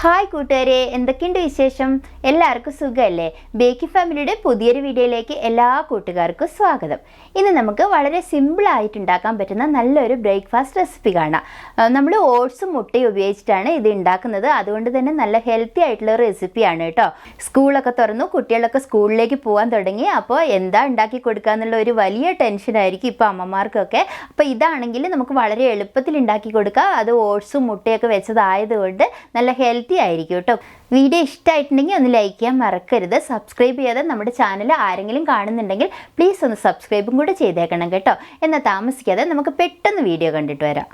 Hi കൂട്ടുകാരെ. എന്തൊക്കെയുണ്ട് വിശേഷം? എല്ലാവർക്കും സുഖമല്ലേ ബേക്കി ഫാമിലിയുടെ പുതിയൊരു വീഡിയോയിലേക്ക് എല്ലാ കൂട്ടുകാർക്കും സ്വാഗതം. ഇന്ന് നമുക്ക് വളരെ സിമ്പിളായിട്ട് ഉണ്ടാക്കാൻ പറ്റുന്ന നല്ലൊരു ബ്രേക്ക്ഫാസ്റ്റ് റെസിപ്പി കാണാം. നമ്മൾ ഓട്സും മുട്ടയും ഉപയോഗിച്ചിട്ടാണ് ഇത് ഉണ്ടാക്കുന്നത്. അതുകൊണ്ട് തന്നെ നല്ല ഹെൽത്തി ആയിട്ടുള്ള റെസിപ്പിയാണ് കേട്ടോ. സ്കൂളൊക്കെ തുറന്നു കുട്ടികളൊക്കെ സ്കൂളിലേക്ക് പോകാൻ തുടങ്ങി. അപ്പോൾ എന്താ ഉണ്ടാക്കി കൊടുക്കുക എന്നുള്ള ഒരു വലിയ ടെൻഷനായിരിക്കും ഇപ്പോൾ അമ്മമാർക്കൊക്കെ. അപ്പോൾ ഇതാണെങ്കിൽ നമുക്ക് വളരെ എളുപ്പത്തിൽ ഉണ്ടാക്കി കൊടുക്കാം. അത് ഓട്സും മുട്ടയൊക്കെ വെച്ചതായതുകൊണ്ട് നല്ല ഹെൽത്തി ആയിരിക്കും കേട്ടോ. വീഡിയോ ഇഷ്ടമായിട്ടുണ്ടെങ്കിൽ ഒന്ന് ലൈക്ക് ചെയ്യാൻ മറക്കരുത്. സബ്സ്ക്രൈബ് ചെയ്യാതെ നമ്മുടെ ചാനൽ ആരെങ്കിലും കാണുന്നുണ്ടെങ്കിൽ പ്ലീസ് ഒന്ന് സബ്സ്ക്രൈബും കൂടെ ചെയ്തേക്കണം കേട്ടോ. എന്നാൽ താമസിക്കാതെ നമുക്ക് പെട്ടെന്ന് വീഡിയോ കണ്ടിട്ട് വരാം.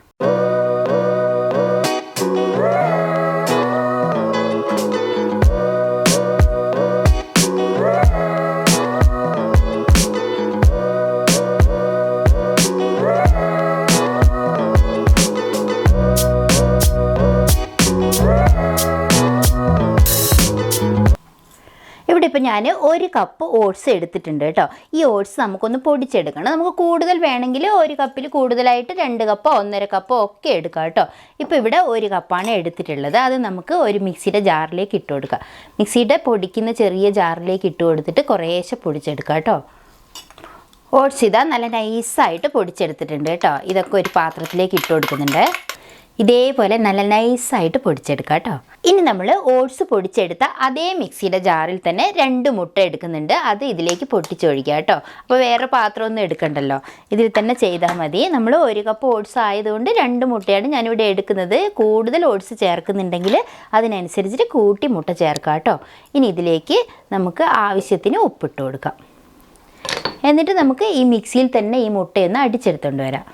ഇപ്പോൾ ഞാൻ ഒരു കപ്പ് ഓട്സ് എടുത്തിട്ടുണ്ട് കേട്ടോ ഈ ഓട്സ് നമുക്കൊന്ന് പൊടിച്ചെടുക്കണം. നമുക്ക് കൂടുതൽ വേണമെങ്കിൽ ഒരു കപ്പിൽ കൂടുതലായിട്ട് രണ്ട് കപ്പോ ഒന്നര കപ്പോ ഒക്കെ എടുക്കാം കേട്ടോ ഇപ്പോൾ ഇവിടെ ഒരു കപ്പാണ് എടുത്തിട്ടുള്ളത്. അത് നമുക്ക് ഒരു മിക്സിയുടെ ജാറിലേക്ക് ഇട്ട് കൊടുക്കാം. മിക്സിയുടെ പൊടിക്കുന്ന ചെറിയ ജാറിലേക്ക് ഇട്ട് കൊടുത്തിട്ട് കുറേശ്ശെ പൊടിച്ചെടുക്കാം കേട്ടോ ഓട്സ് ഇതാ നല്ല നൈസായിട്ട് പൊടിച്ചെടുത്തിട്ടുണ്ട് കേട്ടോ ഇതൊക്കെ ഒരു പാത്രത്തിലേക്ക് ഇട്ട് കൊടുക്കുന്നുണ്ട്. ഇതേപോലെ നല്ല നൈസായിട്ട് പൊടിച്ചെടുക്കാം കേട്ടോ. ഇനി നമ്മൾ ഓട്സ് പൊടിച്ചെടുത്ത അതേ മിക്സിയുടെ ജാറിൽ തന്നെ രണ്ട് മുട്ട എടുക്കുന്നുണ്ട്. അത് ഇതിലേക്ക് പൊട്ടിച്ചൊഴിക്കുക കേട്ടോ. അപ്പോൾ വേറെ പാത്രമൊന്നും എടുക്കണ്ടല്ലോ. ഇതിൽ തന്നെ ചെയ്താൽ മതി. നമ്മൾ ഒരു കപ്പ് ഓട്സ് ആയതുകൊണ്ട് രണ്ട് മുട്ടയാണ് ഞാനിവിടെ എടുക്കുന്നത്. കൂടുതൽ ഓട്സ് ചേർക്കുന്നുണ്ടെങ്കിൽ അതിനനുസരിച്ചിട്ട് കൂട്ടി മുട്ട ചേർക്കാം കേട്ടോ. ഇനി ഇതിലേക്ക് നമുക്ക് ആവശ്യത്തിന് ഉപ്പിട്ട് കൊടുക്കാം. എന്നിട്ട് നമുക്ക് ഈ മിക്സിയിൽ തന്നെ ഈ മുട്ടയൊന്ന് അടിച്ചെടുത്തുകൊണ്ട് വരാം.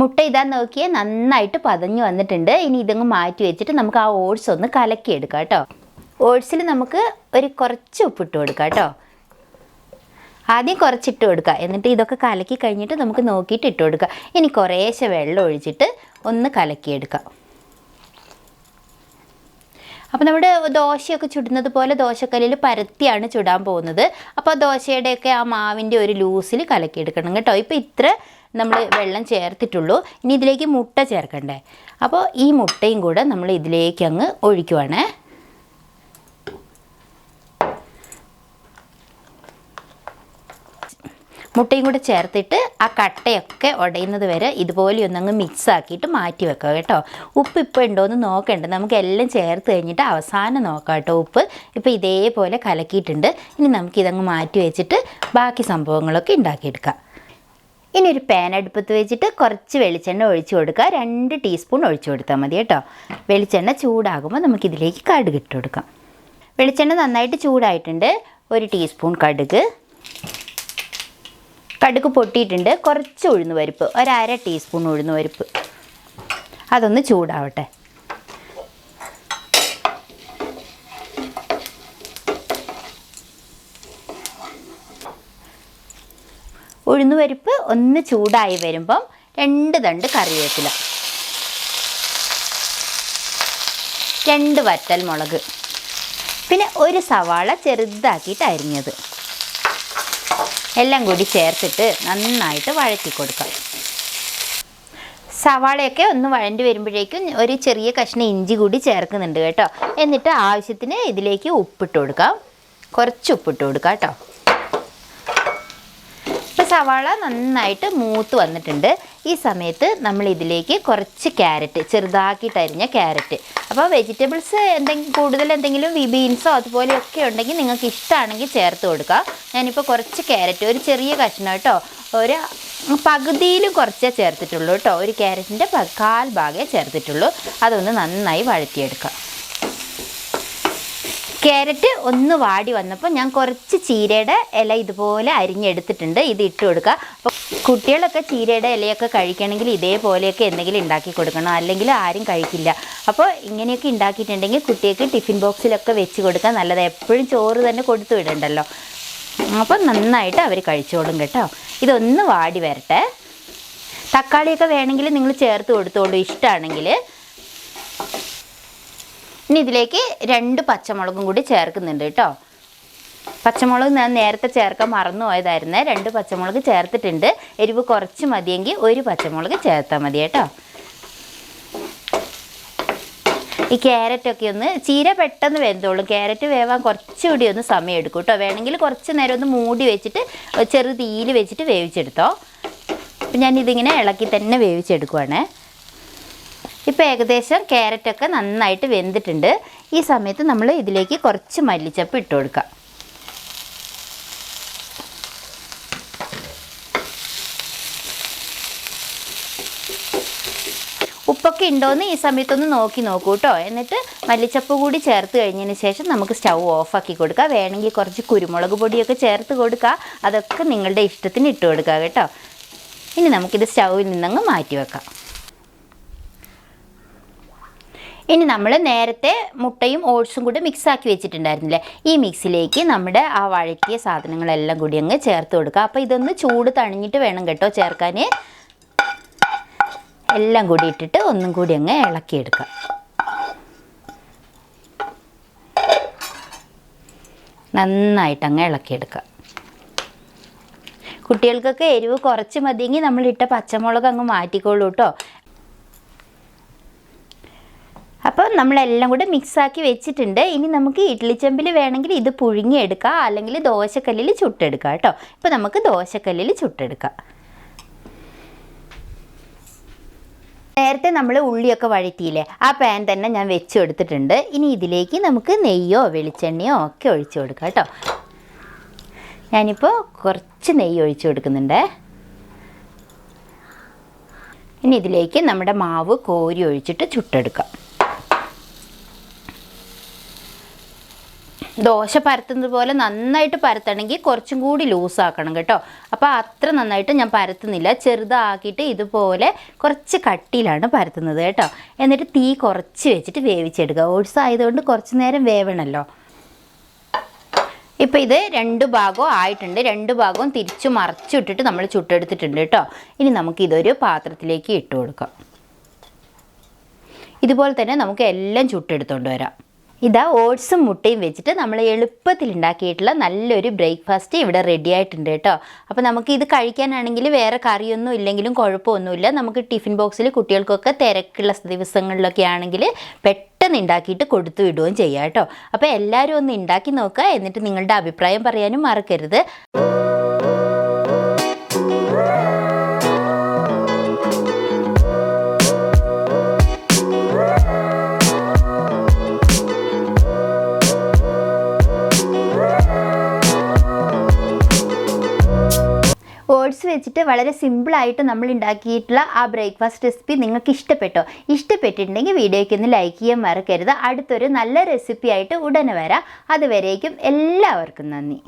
മുട്ട ഇതാ നോക്കിയാൽ നന്നായിട്ട് പതഞ്ഞു വന്നിട്ടുണ്ട്. ഇനി ഇതങ്ങ് മാറ്റി വെച്ചിട്ട് നമുക്ക് ആ ഓട്സ് ഒന്ന് കലക്കിയെടുക്കാം കേട്ടോ. ഓട്സിൽ നമുക്ക് ഒരു കുറച്ച് ഉപ്പിട്ട് കൊടുക്കാം കേട്ടോ. ആദ്യം കുറച്ചിട്ട് കൊടുക്കുക എന്നിട്ട് ഇതൊക്കെ കലക്കി കഴിഞ്ഞിട്ട് നമുക്ക് നോക്കിയിട്ട് ഇട്ട് കൊടുക്കുക ഇനി കുറേശ്ശെ വെള്ളം ഒഴിച്ചിട്ട് ഒന്ന് കലക്കിയെടുക്കാം. അപ്പോൾ നമ്മുടെ ദോശയൊക്കെ ചുടുന്നത് പോലെ ദോശക്കല്ലിൽ പരത്തിയാണ് ചുടാൻ പോകുന്നത്. അപ്പോൾ ദോശയുടെയൊക്കെ ആ മാവിന്റെ ഒരു ലൂസിൽ കലക്കിയെടുക്കണം കേട്ടോ. ഇപ്പോൾ ഇത്ര നമ്മൾ വെള്ളം ചേർത്തിട്ടുള്ളൂ. ഇനി ഇതിലേക്ക് മുട്ട ചേർക്കണ്ടേ. അപ്പോൾ ഈ മുട്ടയും കൂടെ നമ്മൾ ഇതിലേക്ക് അങ്ങ് ഒഴിക്കുവാണ്. മുട്ടയും കൂടെ ചേർത്തിട്ട് ആ കട്ടയൊക്കെ ഉടയുന്നത് വരെ ഇതുപോലെ ഒന്നങ്ങ് മിക്സ് ആക്കിയിട്ട് മാറ്റി വെക്കുക കേട്ടോ. ഉപ്പ് ഇപ്പോൾ ഉണ്ടോ എന്ന് നോക്കണ്ട. നമുക്ക് എല്ലാം ചേർത്ത് കഴിഞ്ഞിട്ട് അവസാനം നോക്കാം കേട്ടോ ഉപ്പ്. ഇപ്പോൾ ഇതേപോലെ കലക്കിയിട്ടുണ്ട്. ഇനി നമുക്കിതങ്ങ് മാറ്റി വെച്ചിട്ട് ബാക്കി സംഭവങ്ങളൊക്കെ ഉണ്ടാക്കിയെടുക്കാം. ഇനി ഒരു പാൻ അടുപ്പത്ത് വെച്ചിട്ട് കുറച്ച് വെളിച്ചെണ്ണ ഒഴിച്ചു കൊടുക്കുക. രണ്ട് ടീസ്പൂൺ ഒഴിച്ചു കൊടുത്താൽ മതി കേട്ടോ. വെളിച്ചെണ്ണ ചൂടാകുമ്പോൾ നമുക്കിതിലേക്ക് കടുക് ഇട്ട് കൊടുക്കാം. വെളിച്ചെണ്ണ നന്നായിട്ട് ചൂടായിട്ടുണ്ട്. ഒരു ടീസ്പൂൺ കടുക്. കടുക് പൊട്ടിയിട്ടുണ്ട്. കുറച്ച് ഉഴുന്ന് പരിപ്പ് ഒരു അര ടീസ്പൂൺ ഉഴുന്ന് പരിപ്പ് അതൊന്ന് ചൂടാവട്ടെ. ഉഴുന്ന് പരിപ്പ് ഒന്ന് ചൂടായി വരുമ്പം രണ്ട് തണ്ട് കറിവേപ്പില. രണ്ട് വറ്റൽ മുളക്. പിന്നെ ഒരു സവാള ചെറുതാക്കിയിട്ട് അരിഞ്ഞത്. എല്ലാം കൂടി ചേർത്തിട്ട് നന്നായിട്ട് വഴറ്റി കൊടുക്കാം. സവാളയൊക്കെ ഒന്ന് വഴണ്ടി വരുമ്പോഴേക്കും ഒരു ചെറിയ കഷ്ണം ഇഞ്ചി കൂടി ചേർക്കുന്നുണ്ട് കേട്ടോ. എന്നിട്ട് ആവശ്യത്തിന് ഇതിലേക്ക് ഉപ്പിട്ട് കൊടുക്കാം. കുറച്ച് ഉപ്പിട്ട് കൊടുക്കാം കേട്ടോ. സവാള നന്നായിട്ട് മൂത്ത് വന്നിട്ടുണ്ട്. ഈ സമയത്ത് നമ്മൾ ഇതിലേക്ക് കുറച്ച് ക്യാരറ്റ് ചെറുതാക്കിയിട്ട് അരിഞ്ഞ ക്യാരറ്റ്. അപ്പോൾ വെജിറ്റബിൾസ് എന്തെങ്കിലും കൂടുതൽ എന്തെങ്കിലും ബീൻസോ അതുപോലെയൊക്കെ ഉണ്ടെങ്കിൽ നിങ്ങൾക്ക് ഇഷ്ടമാണെങ്കിൽ ചേർത്ത് കൊടുക്കുക ഞാനിപ്പോൾ കുറച്ച് ക്യാരറ്റ് ഒരു ചെറിയ കഷ്ണം കേട്ടോ. ഒരു പകുതിയിലും കുറച്ചേ ചേർത്തിട്ടുള്ളൂ കേട്ടോ. ഒരു ക്യാരറ്റിന്റെ കാൽ ഭാഗമേ ചേർത്തിട്ടുള്ളൂ. അതൊന്ന് നന്നായി വഴറ്റിയെടുക്കാം. ക്യാരറ്റ് ഒന്ന് വാടി വന്നപ്പോൾ ഞാൻ കുറച്ച് ചീരയുടെ ഇല ഇതുപോലെ അരിഞ്ഞെടുത്തിട്ടുണ്ട്. ഇത് ഇട്ട് കൊടുക്കുക. അപ്പോൾ കുട്ടികളൊക്കെ ചീരയുടെ ഇലയൊക്കെ കഴിക്കണമെങ്കിൽ ഇതേപോലെയൊക്കെ എന്തെങ്കിലും ഉണ്ടാക്കി കൊടുക്കണം. അല്ലെങ്കിൽ ആരും കഴിക്കില്ല. അപ്പോൾ ഇങ്ങനെയൊക്കെ ഉണ്ടാക്കിയിട്ടുണ്ടെങ്കിൽ കുട്ടികൾക്ക് ടിഫിൻ ബോക്സിലൊക്കെ വെച്ച് കൊടുക്കാൻ നല്ലത്. എപ്പോഴും ചോറ് തന്നെ കൊടുത്തു വിടണ്ടല്ലോ. അപ്പം നന്നായിട്ട് അവർ കഴിച്ചോളും കേട്ടോ. ഇതൊന്ന് വാടി വരട്ടെ. തക്കാളിയൊക്കെ വേണമെങ്കിൽ നിങ്ങൾ ചേർത്ത് കൊടുത്തോളൂ. ഇഷ്ടമാണെങ്കിൽ ഇനി ഇതിലേക്ക് രണ്ട് പച്ചമുളകും കൂടി ചേർക്കുന്നുണ്ട് കേട്ടോ. പച്ചമുളക് ഞാൻ നേരത്തെ ചേർക്കാൻ മറന്നു പോയതായിരുന്നേ രണ്ട് പച്ചമുളക് ചേർത്തിട്ടുണ്ട്. എരിവ് കുറച്ച് മതിയെങ്കിൽ ഒരു പച്ചമുളക് ചേർത്താൽ മതി കേട്ടോ. ഈ ക്യാരറ്റൊക്കെ ഒന്ന് ചീര പെട്ടെന്ന് വെന്തോളും ക്യാരറ്റ് വേവാൻ കുറച്ചുകൂടി ഒന്ന് സമയം എടുക്കും കേട്ടോ. വേണമെങ്കിൽ കുറച്ച് നേരം ഒന്ന് മൂടി വെച്ചിട്ട് ചെറു തീയിൽ വെച്ചിട്ട് വേവിച്ചെടുത്തോ. അപ്പം ഞാനിതിങ്ങനെ ഇളക്കി തന്നെ വേവിച്ചെടുക്കുവാണേ. ഇപ്പോൾ ഏകദേശം ക്യാരറ്റൊക്കെ നന്നായിട്ട് വെന്തിട്ടുണ്ട്. ഈ സമയത്ത് നമ്മൾ ഇതിലേക്ക് കുറച്ച് മല്ലിച്ചപ്പ് ഇട്ട് കൊടുക്കാം. ഉപ്പൊക്കെ ഉണ്ടോയെന്ന് ഈ സമയത്തൊന്ന് നോക്കി നോക്കൂ കേട്ടോ എന്നിട്ട് മല്ലിച്ചപ്പ് കൂടി ചേർത്ത് കഴിഞ്ഞതിന് ശേഷം നമുക്ക് സ്റ്റൗ ഓഫാക്കി കൊടുക്കുക വേണമെങ്കിൽ കുറച്ച് കുരുമുളക് പൊടിയൊക്കെ ചേർത്ത് കൊടുക്കുക അതൊക്കെ നിങ്ങളുടെ ഇഷ്ടത്തിന് ഇട്ട് കൊടുക്കുക കേട്ടോ. ഇനി നമുക്കിത് സ്റ്റൗവിൽ നിന്നങ്ങ് മാറ്റി വെക്കാം. ഇനി നമ്മൾ നേരത്തെ മുട്ടയും ഓട്സും കൂടി മിക്സ് ആക്കി വെച്ചിട്ടുണ്ടായിരുന്നില്ലേ? ഈ മിക്സിലേക്ക് നമ്മുടെ ആ വഴറ്റിയ സാധനങ്ങളെല്ലാം കൂടി അങ്ങ് ചേർത്ത് കൊടുക്കുക. അപ്പോൾ ഇതൊന്ന് ചൂട് തണിഞ്ഞിട്ട് വേണം കേട്ടോ ചേർക്കാൻ എല്ലാം കൂടി ഇട്ടിട്ട് ഒന്നും കൂടി അങ്ങ് ഇളക്കിയെടുക്കുക നന്നായിട്ട് അങ്ങ് ഇളക്കിയെടുക്കുക കുട്ടികൾക്കൊക്കെ എരിവ് കുറച്ച് മതിയെങ്കിൽ നമ്മളിട്ട പച്ചമുളക് അങ്ങ് മാറ്റിക്കോളൂ കേട്ടോ അപ്പോൾ നമ്മളെല്ലാം കൂടെ മിക്സാക്കി വെച്ചിട്ടുണ്ട്. ഇനി നമുക്ക് ഇഡ്ലിച്ചെമ്പിൽ വേണമെങ്കിൽ ഇത് പുഴുങ്ങിയെടുക്കാം. അല്ലെങ്കിൽ ദോശക്കല്ലിൽ ചുട്ടെടുക്കാം കേട്ടോ. ഇപ്പോൾ നമുക്ക് ദോശക്കല്ലിൽ ചുട്ടെടുക്കാം. നേരത്തെ നമ്മൾ ഉള്ളിയൊക്കെ വഴറ്റിയില്ലേ ആ പാൻ തന്നെ ഞാൻ വെച്ച് കൊടുത്തിട്ടുണ്ട് ഇനി ഇതിലേക്ക് നമുക്ക് നെയ്യോ വെളിച്ചെണ്ണയോ ഒക്കെ ഒഴിച്ചു കൊടുക്കാം കേട്ടോ. ഞാനിപ്പോൾ കുറച്ച് നെയ്യ് ഒഴിച്ചു കൊടുക്കുന്നുണ്ട്. ഇനി ഇതിലേക്ക് നമ്മുടെ മാവ് കോരി ഒഴിച്ചിട്ട് ചുട്ടെടുക്കാം. ദോശ പരത്തുന്നത് പോലെ നന്നായിട്ട് പരത്തണമെങ്കിൽ കുറച്ചും കൂടി ലൂസാക്കണം കേട്ടോ. അപ്പോൾ അത്ര നന്നായിട്ട് ഞാൻ പരത്തുന്നില്ല. ചെറുതാക്കിയിട്ട് ഇതുപോലെ കുറച്ച് കട്ടിയിലാണ് പരത്തുന്നത് കേട്ടോ. എന്നിട്ട് തീ കുറച്ച് വെച്ചിട്ട് വേവിച്ചെടുക്കുക. ഓട്സ് ആയതുകൊണ്ട് കുറച്ച് നേരം വേവണല്ലോ. ഇപ്പോൾ ഇത് രണ്ട് ഭാഗവും ആയിട്ടുണ്ട്. രണ്ട് ഭാഗവും തിരിച്ചു മറച്ചിട്ടിട്ട് നമ്മൾ ചുട്ടെടുത്തിട്ടുണ്ട് കേട്ടോ. ഇനി നമുക്ക് ഇതൊരു പാത്രത്തിലേക്ക് ഇട്ട് കൊടുക്കാം. ഇതുപോലെ തന്നെ നമുക്ക് എല്ലാം ചുട്ടെടുത്തോണ്ട് വരാം. ഇതാ ഓട്സും മുട്ടയും വെച്ചിട്ട് നമ്മൾ എളുപ്പത്തിൽ ഉണ്ടാക്കിയിട്ടുള്ള നല്ലൊരു ബ്രേക്ക്ഫാസ്റ്റ് ഇവിടെ റെഡി ആയിട്ടുണ്ട് കേട്ടോ. അപ്പോൾ നമുക്ക് ഇത് കഴിക്കാനാണെങ്കിൽ വേറെ കറിയൊന്നും ഇല്ലെങ്കിലും കുഴപ്പമൊന്നുമില്ല. നമുക്ക് ടിഫിൻ ബോക്സിൽ കുട്ടികൾക്കൊക്കെ തിരക്കുള്ള ദിവസങ്ങളിലൊക്കെ ആണെങ്കിൽ പെട്ടെന്ന് ഉണ്ടാക്കിയിട്ട് കൊടുത്തു വിടുകയും ചെയ്യാം കേട്ടോ. അപ്പോൾ എല്ലാവരും ഒന്ന് ഉണ്ടാക്കി നോക്കുക. എന്നിട്ട് നിങ്ങളുടെ അഭിപ്രായം പറയാനും മറക്കരുത്. വെച്ചിട്ട് വളരെ സിമ്പിളായിട്ട് നമ്മൾ ഉണ്ടാക്കിയിട്ടുള്ള ആ ബ്രേക്ക്ഫാസ്റ്റ് റെസിപ്പി നിങ്ങൾക്ക് ഇഷ്ടപ്പെട്ടോ? ഇഷ്ടപ്പെട്ടിട്ടുണ്ടെങ്കിൽ വീഡിയോയ്ക്ക് ഒന്ന് ലൈക്ക് ചെയ്യാൻ മറക്കരുത്. അടുത്തൊരു നല്ല റെസിപ്പി ആയിട്ട് ഉടനെ വരാം. അതുവരേക്കും എല്ലാവർക്കും നന്ദി.